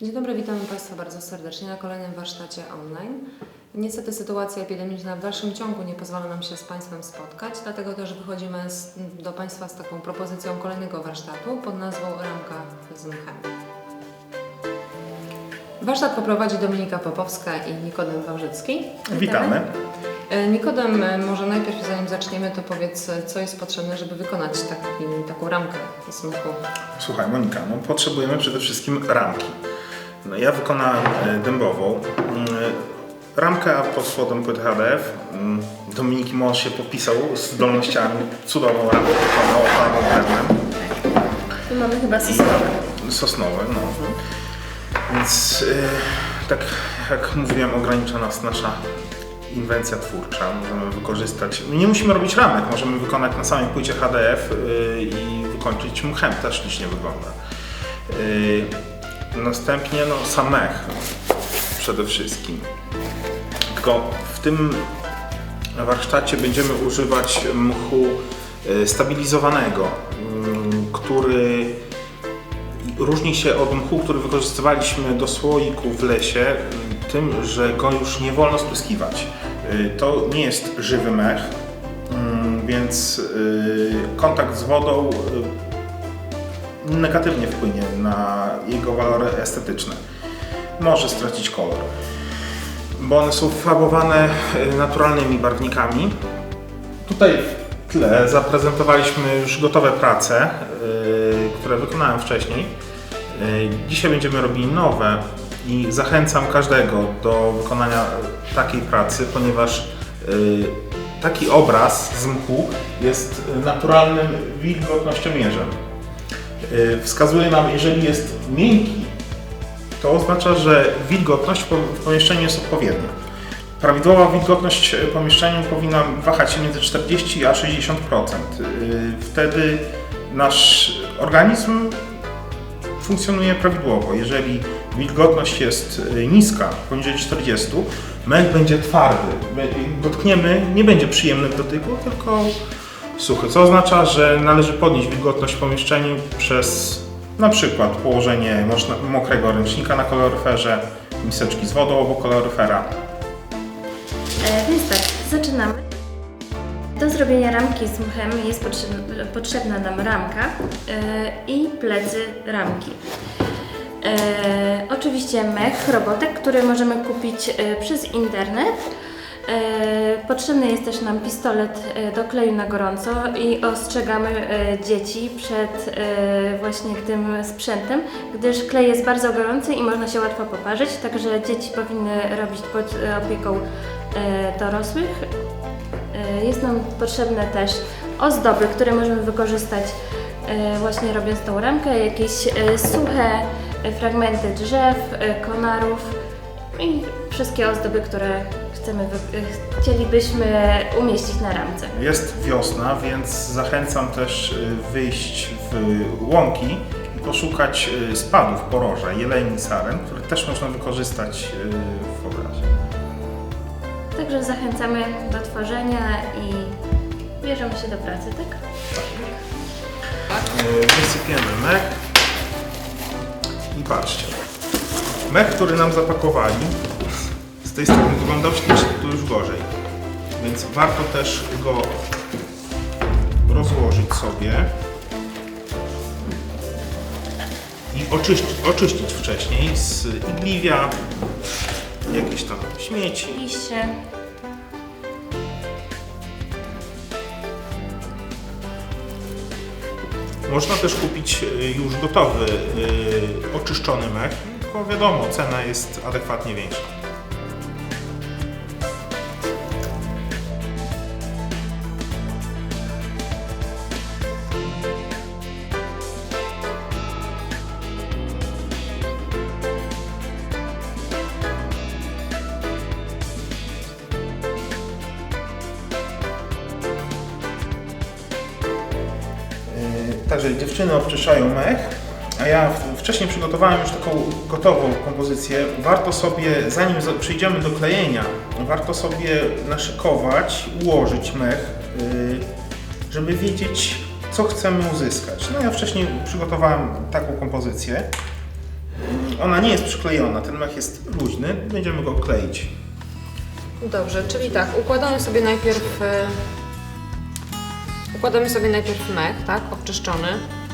Dzień dobry, witamy Państwa bardzo serdecznie na kolejnym warsztacie online. Niestety sytuacja epidemiczna w dalszym ciągu nie pozwala nam się z Państwem spotkać, dlatego też wychodzimy z, do Państwa z taką propozycją kolejnego warsztatu pod nazwą Ramka z mchem. Warsztat poprowadzi Dominika Popowska i Nikodem Wałżycki. Witamy. E, Nikodem, e, może najpierw zanim zaczniemy, to powiedz, e, co jest potrzebne, żeby wykonać taki, taką ramkę z mchu. Słuchaj, Monika, no potrzebujemy przede wszystkim ramki. No, ja wykonałem e, dębową. Mm, Ramkę pod spodem płyty HDF. Mm, Dominiki mąż się popisał z zdolnościami. Cudowną ramkę wykonał opalną drewnem. Tu mamy chyba sosnowe. Sosnowe, no. Więc e, tak jak mówiłem, ogranicza nas nasza inwencja twórcza. Możemy wykorzystać. Nie musimy robić ramek, możemy wykonać na samej płycie HDF y, i wykończyć mchem, też ślicznie wygląda. Y, Następnie no, sam mech przede wszystkim. Tylko w tym warsztacie będziemy używać mchu y, stabilizowanego, który różni się od mchu, który wykorzystywaliśmy do słoiku w lesie, tym, że go już nie wolno spryskiwać. Y, To nie jest żywy mech, mm, więc y, kontakt z wodą y, negatywnie wpłynie na jego walory estetyczne. Może stracić kolor, bo one są farbowane y, naturalnymi barwnikami. Tutaj w tle zaprezentowaliśmy już gotowe prace, które wykonałem wcześniej. Dzisiaj będziemy robili nowe i zachęcam każdego do wykonania takiej pracy, ponieważ y, taki obraz z mchu jest naturalnym wilgotnościomierzem. Y, Wskazuje nam, jeżeli jest miękki, to oznacza, że wilgotność w po- w pomieszczeniu jest odpowiednia. Prawidłowa wilgotność w pomieszczeniu powinna wahać się między 40 a 60%. Y, Wtedy nasz organizm funkcjonuje prawidłowo. Jeżeli wilgotność jest y, niska, poniżej 40, mech będzie twardy. My- Dotkniemy, nie będzie przyjemny w dotyku, tylko suchy. Co oznacza, że należy podnieść wilgotność w pomieszczeniu przez na przykład położenie mokrego ręcznika na koloryferze, miseczki z wodą obok koloryfera. E, więc tak, zaczynamy. Zrobienia ramki z mchem jest potrzebna, nam ramka e, i plecy ramki. E, oczywiście mech, robotek, który możemy kupić e, przez internet. Potrzebny jest też nam pistolet do kleju na gorąco i ostrzegamy dzieci przed właśnie tym sprzętem, gdyż klej jest bardzo gorący i można się łatwo poparzyć, także dzieci powinny robić pod opieką dorosłych. E, Jest nam potrzebne też ozdoby, które możemy wykorzystać e, właśnie robiąc tą ramkę, jakieś e, suche fragmenty drzew, konarów i wszystkie ozdoby, które chcemy, chcielibyśmy umieścić na ramce. Jest wiosna, więc zachęcam też wyjść w łąki i poszukać spadów poroża, jeleni saren, które też można wykorzystać w obrazie. Także zachęcamy do tworzenia i bierzemy się do pracy, tak? Y, Wysypiemy mech i patrzcie. Mech, który nam zapakowali, z tej strony wyglądał ślicznie, tu już gorzej. Więc warto też go rozłożyć sobie i oczyścić, oczyścić wcześniej z igliwia, jakieś tam śmieci. Liście. Można też kupić y, już gotowy, y, oczyszczony mech, tylko wiadomo, cena jest adekwatnie większa. Także dziewczyny obczyszczają mech, a ja wcześniej przygotowałem już taką gotową kompozycję. Warto sobie, zanim za- przejdziemy do klejenia, warto sobie naszykować, ułożyć mech, yy, żeby wiedzieć, co chcemy uzyskać. No ja wcześniej przygotowałem taką kompozycję. ona nie jest przyklejona, ten mech jest luźny, będziemy go kleić. Dobrze, czyli tak, układamy sobie najpierw... Układamy sobie najpierw mech, tak, obczyszczony.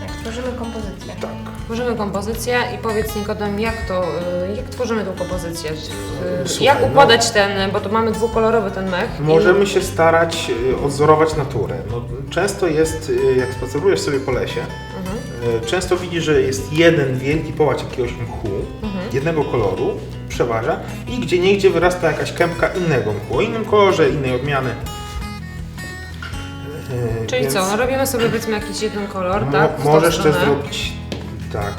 Tak, tworzymy kompozycję. Tak. Tworzymy kompozycję i powiedz Nikodem, jak to, y, jak tworzymy tą kompozycję? Y, Słuchaj, jak no- układać ten, bo tu mamy dwukolorowy ten mech. i- Możemy się starać y, odzorować naturę. No, często jest, y, jak spacerujesz sobie po lesie, Mhm. y, często widzisz, że jest jeden wielki połać jakiegoś mchu, Mhm. jednego koloru, przeważa i gdzie niegdzie wyrasta jakaś kępka innego mchu, o innym kolorze, innej odmiany. Czyli więc co, no robimy sobie powiedzmy jakiś jeden kolor, mo- tak? w tą Możesz też stronę. zrobić tak.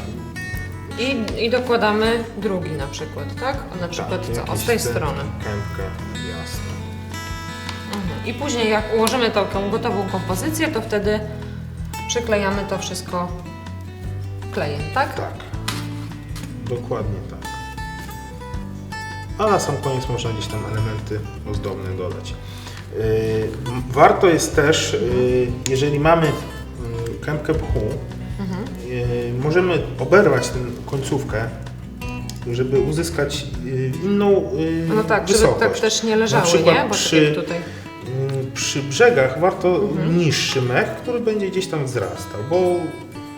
I, I dokładamy drugi na przykład, tak? O, na przykład tak, co? Od jakiś tej ten- strony. Kępkę, jasne. Mhm. I później jak ułożymy taką gotową kompozycję, to wtedy przyklejamy to wszystko klejem, tak? Tak. Dokładnie tak. A na sam koniec można gdzieś tam elementy ozdobne dodać. M- Warto jest też, yy, jeżeli mamy kępkę pchu, Mhm. możemy oberwać tę końcówkę, żeby uzyskać yy, inną No tak, żeby wysokość. tak też nie leżały, nie? Bo przy- tak jak tutaj. Przy brzegach warto Mhm. niższy mech, który będzie gdzieś tam wzrastał, bo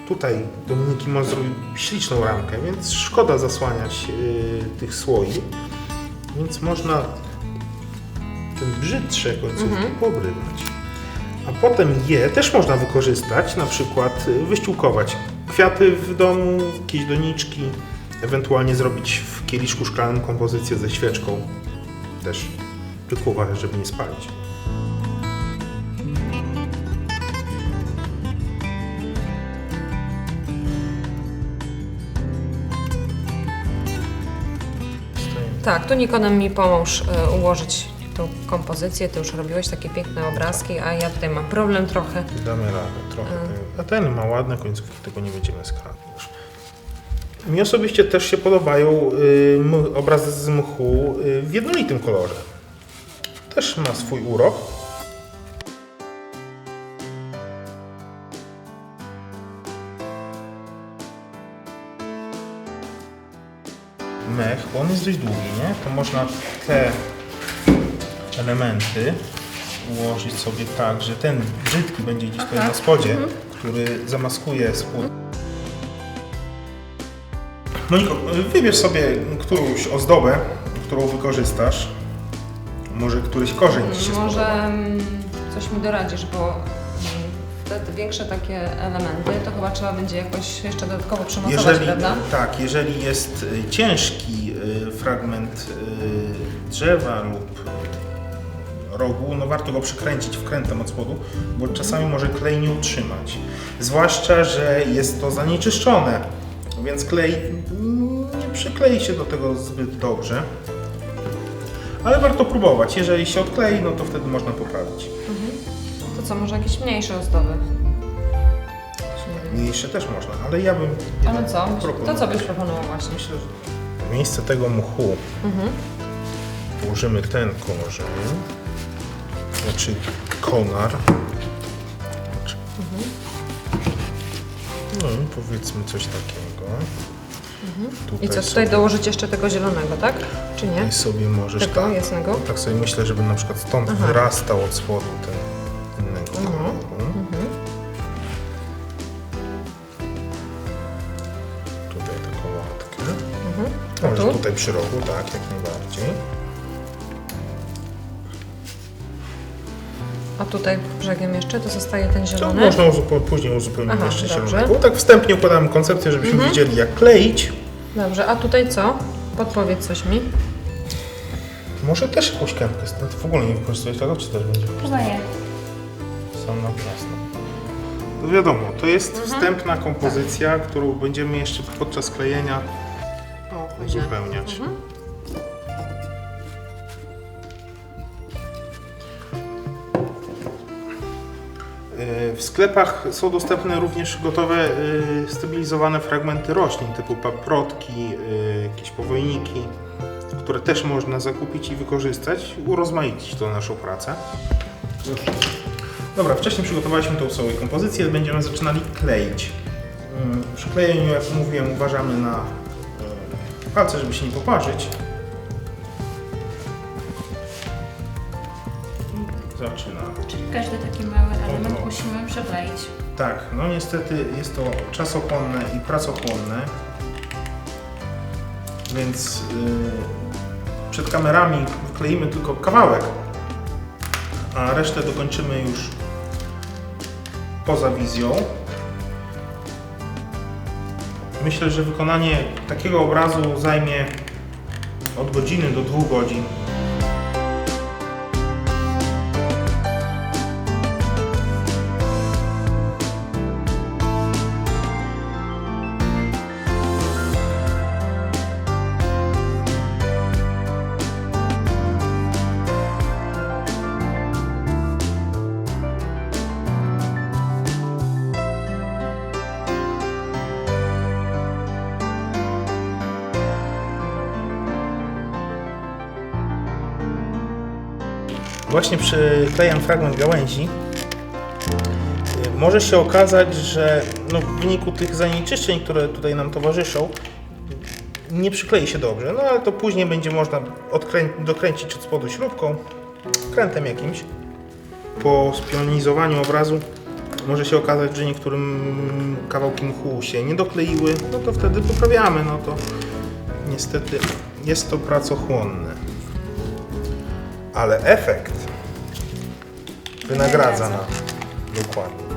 tutaj Dominiki ma zrobił śliczną ramkę, więc szkoda zasłaniać y, tych słoi, więc można ten brzydsze końcówki Mhm. poobrywać. A potem je też można wykorzystać, na przykład y, wyściółkować kwiaty w domu, jakieś doniczki, ewentualnie zrobić w kieliszku szklanym kompozycję ze świeczką. Też tylko uważać, żeby nie spalić. Tak, tu Nikodem mi pomóż e, ułożyć tą kompozycję. Ty już robiłeś takie piękne obrazki, a ja tutaj mam problem trochę. Damy radę trochę. A ten ma ładne końcówki, tego nie będziemy skradać. Mi osobiście też się podobają y, m- obrazy z mchu y, w jednolitym kolorze. Też ma swój urok. Mech, bo on jest dość długi, nie? To można te elementy ułożyć sobie tak, że ten brzydki będzie gdzieś tutaj na spodzie, który zamaskuje spód. Moniko, wybierz sobie którąś ozdobę, którą wykorzystasz. Może któryś korzeń Ci się Może spodoba. mm, coś mi doradzisz, bo mm, te, te większe takie elementy to chyba trzeba będzie jakoś jeszcze dodatkowo przymocować, Jeżeli, prawda? tak, jeżeli jest y, ciężki y, fragment y, drzewa lub rogu, no warto go przykręcić wkrętem od spodu, bo czasami może klej nie utrzymać. Zwłaszcza, że jest to zanieczyszczone, więc klej nie przyklei się do tego zbyt dobrze. Ale warto próbować. Jeżeli się odklei, no to wtedy można poprawić. To co, może jakieś mniejsze ozdoby? Mniejsze też można, ale ja bym... Ale jednak co? To proponował. co byś proponował właśnie? Myślę, że w miejsce tego mchu Mhm. Położymy ten korzeń, znaczy konar. Znaczy, No powiedzmy coś takiego. Tutaj, I co, sobie, tutaj dołożyć jeszcze tego zielonego, tak? Czy nie? tutaj sobie możesz Tego tak, jasnego? tak sobie myślę, żeby na przykład stąd Aha. wyrastał od spodu ten innego Mhm. koloru. Mhm. Tutaj taką łatkę. Mhm. A Może tu? tutaj przy rogu, tak, jak najbardziej. Tutaj brzegiem jeszcze to zostaje ten To zielony? można uzupeł- później uzupełnić Aha, jeszcze dobrze. zielonego. Tak wstępnie układamy koncepcję, żebyśmy Mhm. wiedzieli jak kleić. Dobrze, a tutaj co? Podpowiedz coś mi. Może też jakąś kępkę, stąd w ogóle nie wykorzystujesz tego, czy też będzie Chyba nie. sam na jasno. No wiadomo, to jest Mhm. wstępna kompozycja, którą będziemy jeszcze podczas klejenia uzupełniać. W sklepach są dostępne również gotowe yy, stabilizowane fragmenty roślin typu paprotki, yy, jakieś powojniki, które też można zakupić i wykorzystać, urozmaicić tą naszą pracę. Dobra, wcześniej przygotowaliśmy tą sobie kompozycję, będziemy zaczynali kleić. Yy, Przy klejeniu, jak mówiłem, uważamy na yy, palce, żeby się nie poparzyć. Zaczyna. Czyli każdy taki mały element Oho. musimy przekleić. Tak, no niestety jest to czasochłonne i pracochłonne. Więc yy, przed kamerami wkleimy tylko kawałek, a resztę dokończymy już poza wizją. Myślę, że wykonanie takiego obrazu zajmie od godziny do dwóch godzin. Właśnie przyklejam fragment gałęzi. Może się okazać, że no, w wyniku tych zanieczyszczeń, które tutaj nam towarzyszą, nie przyklei się dobrze, no ale to później będzie można dokręcić od spodu śrubką, krętem jakimś. Po spionizowaniu obrazu może się okazać, że niektórym kawałki mchu się nie dokleiły, no to wtedy poprawiamy, no to niestety jest to pracochłonne ale efekt wynagradza nam. Dokładnie.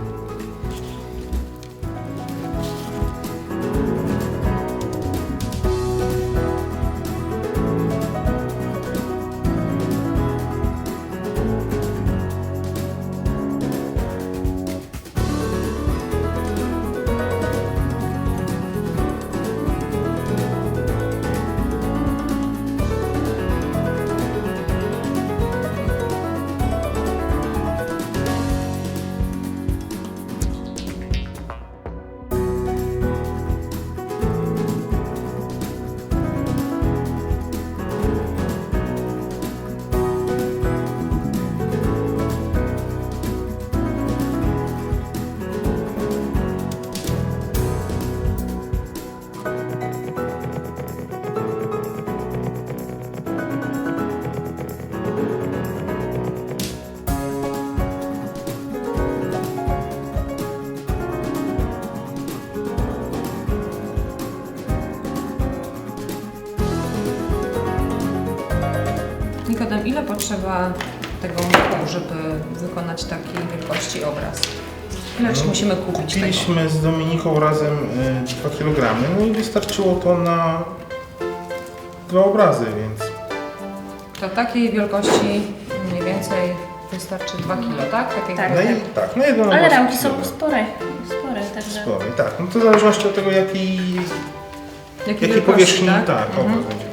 Ile potrzeba tego mchu, żeby wykonać takiej wielkości obraz? Ile No, musimy kupić tego? Kupiliśmy z Dominiką razem y, 2 kg, no i wystarczyło to na dwa obrazy, więc To takiej wielkości mniej więcej wystarczy 2 kg, tak? Takiej Tak. na, jed- tak, na jeden Ale obraz ramki są spore, spore, także... Sporo. I tak, no to w zależności od tego jakiej, Jakiej jakiej powierzchni tak? tak, Mhm. obraz będzie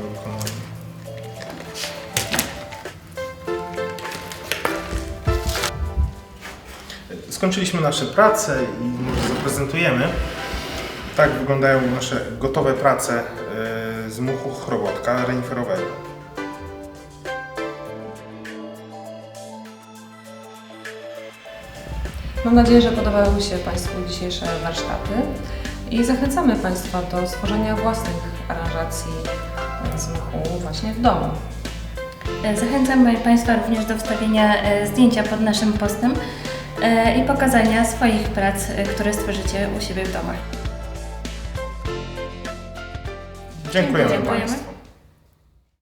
Skończyliśmy nasze prace i może zaprezentujemy. Tak wyglądają nasze gotowe prace e, z muchu chrobotka reniferowego. Mam nadzieję, że podobały się Państwu dzisiejsze warsztaty i zachęcamy Państwa do stworzenia własnych aranżacji z mchu właśnie w domu. Zachęcamy Państwa również do wstawienia e, zdjęcia pod naszym postem i pokazania swoich prac, e, które stworzycie u siebie w domach. Dziękujemy, Dziękujemy. Państwu.